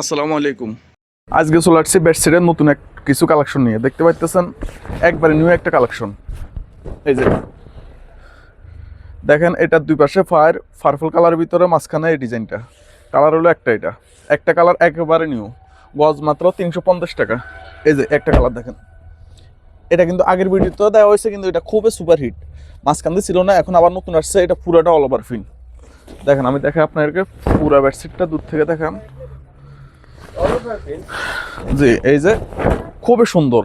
আসসালামু আলাইকুম। আজকে চলে আসছি বেডশিটের নতুন এক কিছু কালেকশন নিয়ে, দেখতে পাইতেছেন? একবারে নিউ একটা কালেকশন এই যে, দেখেন এটার দুই পাশে ফায়ার পার্পল কালার ভিতরে, মাঝখানে এই ডিজাইনটা কালার হলো একটা এটা। একটা কালার একেবারে নিউ গজ মাত্র তিনশো পঞ্চাশ টাকা। এই যে, একটা কালার দেখেন। এটা কিন্তু আগের ভিডিওতে দেওয়া হয়েছে, কিন্তু এটা খুবই সুপার হিট মাঝখান দিয়ে ছিল না, এখন আবার নতুন আসছে, এটা পুরোটা অল ওভার ফিন দেখেন, আমি দেখে আপনাদেরকে পুরো বেডশিটটা দূর থেকে দেখান জি, এই যে খুবই সুন্দর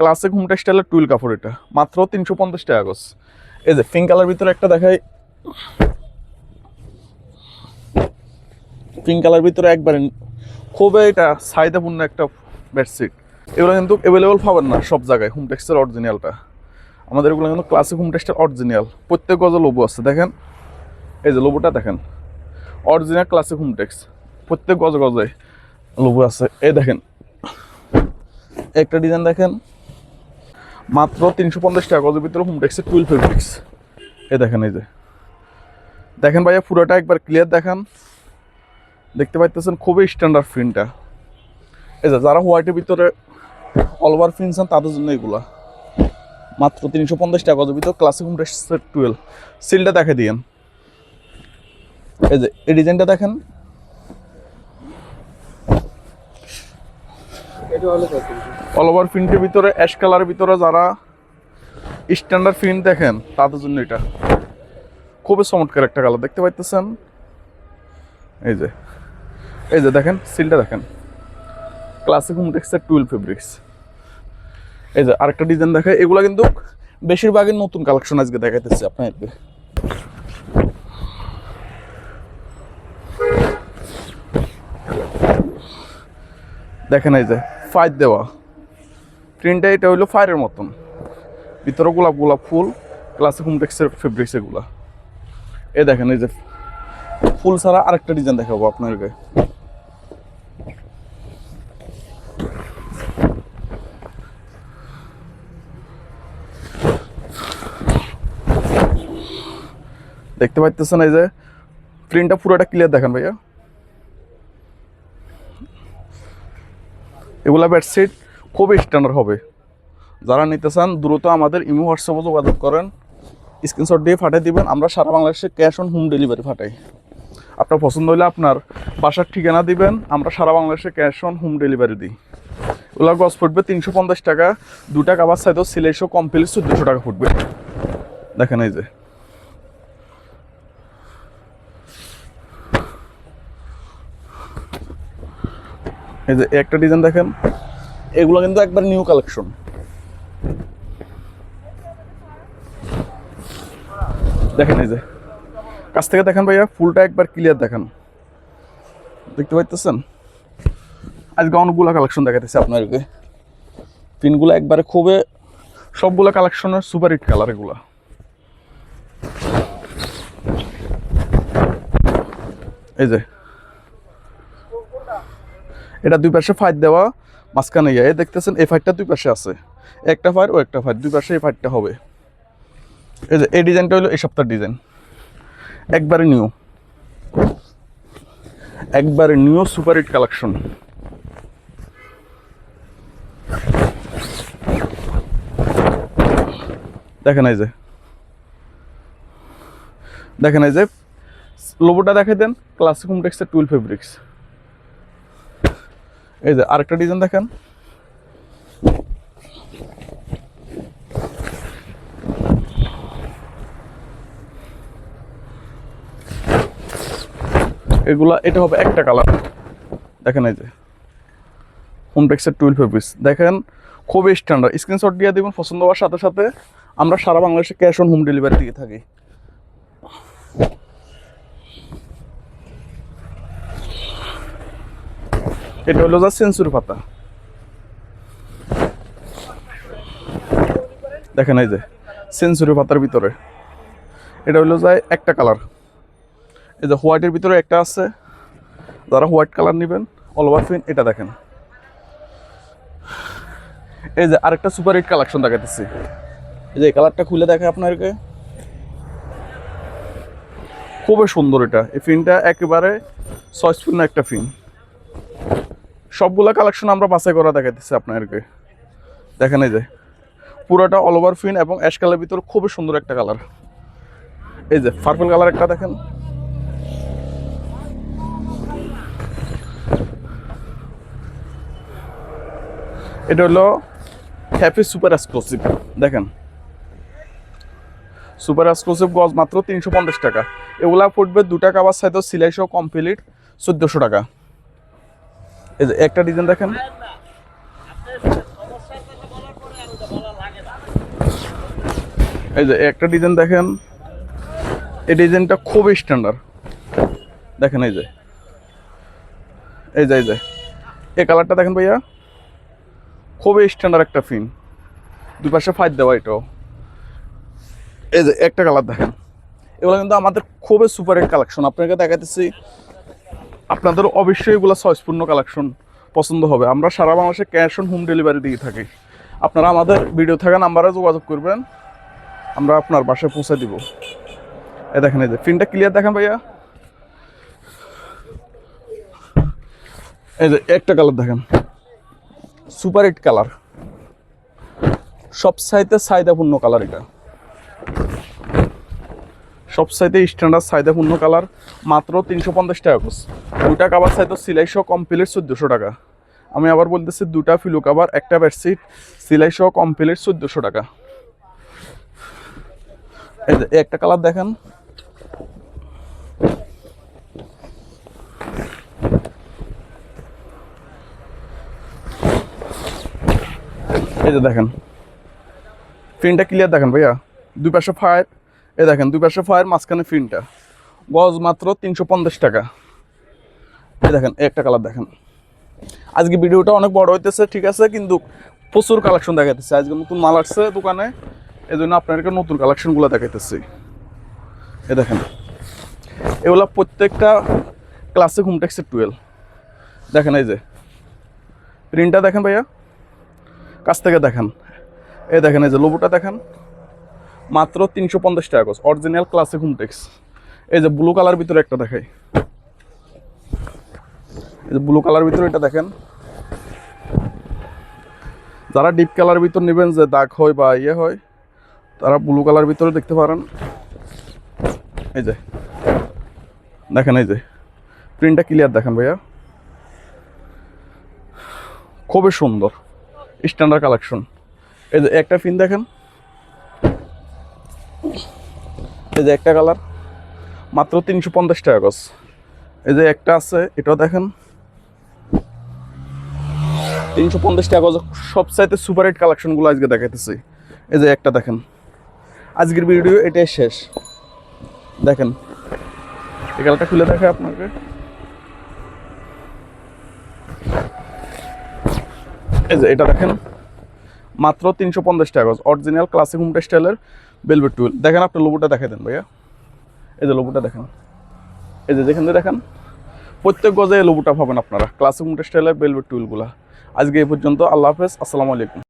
ক্লাসিক হোম টেক্সটাইলের টুইল কাপড় এটা। মাত্র তিনশো পঞ্চাশ টাকা গজ এই যে পিঙ্ক কালার ভিতরে একটা দেখাই। পিঙ্ক কালার ভিতরে একবারে খুবই এটা চাহিদাপূর্ণ একটা বেডশিট এগুলো কিন্তু অ্যাভেলেবল পাবেন না সব জায়গায় হোম টেক্সের অরিজিনালটা আমাদের এগুলো কিন্তু ক্লাসিক হোম টেক্সটাইল অরিজিনাল প্রত্যেক গজে লোবো আছে, দেখেন। এই যে লোবোটা দেখেন। অরিজিনাল ক্লাসিক হোম টেক্স প্রত্যেক গজে গজে। লোগো আছে। এই দেখেন, একটা ডিজাইন দেখেন। মাত্র তিনশো পঞ্চাশ টাকা গজের ভিতরে হোম টেক্সের টুয়েলভ ফেব্রিক্স এই দেখেন, এই যে। দেখেন ভাইয়া, পুরোটা একবার ক্লিয়ার দেখান। দেখতে পাইতেছেন খুবই স্ট্যান্ডার্ড প্রিন্টটা এই যে, যারা হোয়াইটের ভিতরে অল ওভার ফিনছেন তাদের জন্য এগুলা। মাত্র তিনশো পঞ্চাশ টাকা গজের ভিতরে ক্লাসিক হোম টেক্সের টুয়েলভ সিলটা দেখে দিয়েন। এই যে, এই ডিজাইনটা দেখেন। অল ওভার প্রিন্টের ভিতরে অ্যাশ কালারের ভিতরে যারা স্ট্যান্ডার্ড প্রিন্ট দেখেন, তাদের জন্য এটা। খুবই চমৎকার একটা কালার দেখতে পাইতেছেন? এই যে এই যে দেখেন সিলটা দেখেন। ক্লাসিক হোম হোমটেক্সের টুয়েলভ ফেব্রিক্স এই যে আরেকটা ডিজাইন দেখে, এগুলো কিন্তু বেশিরভাগই নতুন কালেকশন আজকে দেখাইতেছি আপনাদেরকে। দেখেন এই যে ফাইট দেওয়া। প্রিন্টটা এটা হইল ফায়ারের মতন। ভিতরে গোলাপ গোলাপ ফুল ক্লাসিক হোমটেক্সের ফেব্রিক্স এগুলা। এ দেখেন, এই যে ফুল ছাড়া আরেকটা ডিজাইন দেখাবো আপনাদেরকে। দেখতে পাইতেছেন এই যে প্রিন্টটা পুরোটা ক্লিয়ার দেখেন ভাইয়া। এগুলা বেডশিট খুবই স্ট্যান্ডার্ড হবে। যারা নিতে চান, দ্রুত আমাদের ইমো হোয়াটসঅ্যাপে যোগাযোগ করেন। স্ক্রিনশট দিয়ে পাঠিয়ে দিবেন, আমরা সারা বাংলাদেশে ক্যাশ অন হোম ডেলিভারি ফাটাই আপনার পছন্দ হলে আপনার বাসার ঠিকানা দিবেন, আমরা সারা বাংলাদেশে ক্যাশ অন হোম ডেলিভারি দিই। ওগুলো গজ ফুটবে তিনশো পঞ্চাশ টাকা, দুটা কাবার সাইডও সিলেশো কমপ্লিট চোদ্দোশো টাকা ফুটবে। দেখেন এই যে। এই যে একটা ডিজাইন দেখেন, এগুলো কিন্তু একবার নিউ কালেকশন দেখেন এই যে, কাছ থেকে দেখেন ভাইয়া, ফুলটা একবার ক্লিয়ার দেখেন। দেখতে পাইতেছেন? আজকে অনেকগুলো কালেকশন দেখাতেছে আপনাদেরকে। পিনগুলো একবারে খুবই, সবগুলো কালেকশনের সুপার হিট কালার এগুলা। এই যে এটা দুই পাশে ফাইট দেওয়া মাঝখানে ইয়ে দেখতেছেন, এই ফাইটটা দুই পাশে আছে। একটা ফাইট ও একটা ফাইট দুই পাশে এই ফাইটটা হবে। এই যে, এই ডিজাইনটা হলো এই সপ্তাহের ডিজাইন একবারে নিউ একবারে নিউ সুপার হিট কালেকশন দেখেন এই যে। দেখেন এই যে লোবোটা দেখাই দেন ক্লাসিক হোমটেক্সের টুয়েলভ ফেব্রিক্স এই যে আরেকটা ডিজাইন দেখেন। এগুলা, এটা হবে একটা কালার। দেখেন এই যে। হোমটেক্সের টুয়েলভ ফেব্রিক্স দেখেন, খুবই স্ট্যান্ডার্ড স্ক্রিনশট দিয়ে দেবেন, পছন্দ হওয়ার সাথে সাথে আমরা সারা বাংলাদেশে ক্যাশ অন হোম ডেলিভারি দিয়ে থাকি। এটা হলো যা সেঞ্চুরি পাতা। দেখেন এই যে সেঞ্চুরি পাতার ভিতরে। এটা হলো যায় একটা কালার। এই যে হোয়াইটের ভিতরে একটা আছে, যারা হোয়াইট কালার নেবেন অল ওভার ফিন এটা দেখেন। এই যে আরেকটা সুপার হিট কালেকশন দেখাতেছি এই যে কালারটা খুলে দেখে আপনাদেরকে খুবই সুন্দর এটা। এই ফিনটা একেবারে সয়েসপূর্ণ একটা ফিন সবগুলা কালেকশন আমরা বাছাই করা দেখাইতেছি আপনাদেরকে। দেখেন এই যে, পুরোটা অল ওভার ফিন এবং অ্যাশ কালারের ভিতর খুবই সুন্দর একটা কালার এই যে পার্পল কালার একটা দেখেন। এটা হলো হ্যাপি সুপার এক্সক্লুসিভ দেখেন। সুপার এক্সক্লুসিভ গজ মাত্র তিনশো পঞ্চাশ টাকা। এগুলা পড়বে দুটা কাবার সাইতে সিলাই সহ কমপ্লিট চোদ্দোশো টাকা। এই যে একটা ডিজাইন দেখেন। এই যে একটা ডিজাইন দেখেন। এই ডিজাইনটা খুবই স্ট্যান্ডার্ড দেখেন এই যে। এই যে এই যে। এই কালারটা দেখেন ভাইয়া। খুবই স্ট্যান্ডার্ড একটা ফিন দুই পাশে ফাইট দেওয়া এটাও। এই যে একটা কালার দেখেন। এগুলো কিন্তু আমাদের খুবই সুপার কালেকশন আপনাকে দেখাতেছি আপনাদের অবশ্যই এগুলো চয়েসপূর্ণ কালেকশন পছন্দ হবে। আমরা সারা বাংলাদেশে ক্যাশ অন হোম ডেলিভারি দিয়ে থাকি। আপনারা আমাদের ভিডিও থাকা নাম্বারে যোগাযোগ করবেন। আমরা আপনার বাসায় পৌঁছে দিব। এই দেখেন, এই যে ফিনটা ক্লিয়ার দেখেন ভাইয়া? এই যে একটা কালার দেখেন। সুপার হিট কালার সব সাইতে চাহিদাপূর্ণ কালার এটা। সব সাইতে স্ট্যান্ডার্ড পূর্ণ কালার মাত্র তিনশো পঞ্চাশ টাকা কোস দুটা কাবার সাইতে সিলাই সহ কমপ্লিট চোদ্দোশো টাকা। আমি আবার বলতেছি দুটা ফিলু কাবার একটা বেডশিট সিলাই সহ কমপ্লিট চোদ্দোশো টাকা। এই একটা কালার দেখেন। এই যে দেখেন। ফিনটা ক্লিয়ার দেখেন ভাইয়া। দুই পাশে ফায়ার এই দেখেন, দুই পাশে ফায়ার, মাঝখানে ফিনটা গজ মাত্র তিনশো পঞ্চাশ টাকা। এই দেখেন একটা কালার দেখেন। আজকে ভিডিওটা অনেক বড় হইতেছে, ঠিক আছে, কিন্তু প্রচুর কালেকশন দেখাইতেছে। আজকে নতুন মাল আসছে দোকানে এই জন্য আপনাদেরকে নতুন কালেকশনগুলো দেখাইতেছি। এ দেখেন, এগুলো প্রত্যেকটা ক্লাসিক হোমটেক্সের টুয়েলভ দেখেন এই যে প্রিন্টটা দেখেন ভাইয়া। কাছ থেকে দেখেন। এই দেখেন, এই যে লোবোটা দেখেন। মাত্র তিনশো পঞ্চাশ টাকা গজ অরিজিনাল ক্লাসিক হোমটেক্স এই যে ব্লু কালার ভিতরে একটা দেখাই। এই যে ব্লু কালার ভিতরে এটা দেখেন। যারা ডিপ কালার ভিতর নেবেন, যে দাগ হয় বা ইয়ে হয়, তারা ব্লু কালার ভিতরে দেখতে পারেন। এই যে, দেখেন এই যে প্রিন্টটা ক্লিয়ার দেখেন ভাইয়া। খুবই সুন্দর স্ট্যান্ডার্ড কালেকশন এই যে একটা পিন দেখেন। এই যে একটা কালার, মাত্র তিনশো পঞ্চাশ টাকা গজ। এই যে একটা আছে, এটাও দেখেন। তিনশো পঞ্চাশ টাকা গজ, সবচাইতে সুপার হিট কালেকশনগুলো আজকে দেখাইতেছি। এই যে একটা দেখেন। আজকের ভিডিও এটাই শেষ। দেখেন, এই কালারটা খুলে দেখে আপনাকে। এই যে এটা দেখেন। মাত্র তিনশো পঞ্চাশ টাকা অরিজিনাল ক্লাসিক হোম টেক্সটাইলের বেলভেট টুয়েল দেখেন আপনি লোবোটা দেখাই দেন ভাইয়া। এই যে লোবোটা দেখেন। এই যে যেখান দেখেন, প্রত্যেক গজে লোবোটা পাবেন আপনারা। ক্লাসিক হোম টেক্সটাইলের বেলভেট টুয়েলগুলা আজকে এই পর্যন্ত, আল্লাহ হাফেজ, আসসালামু আলাইকুম।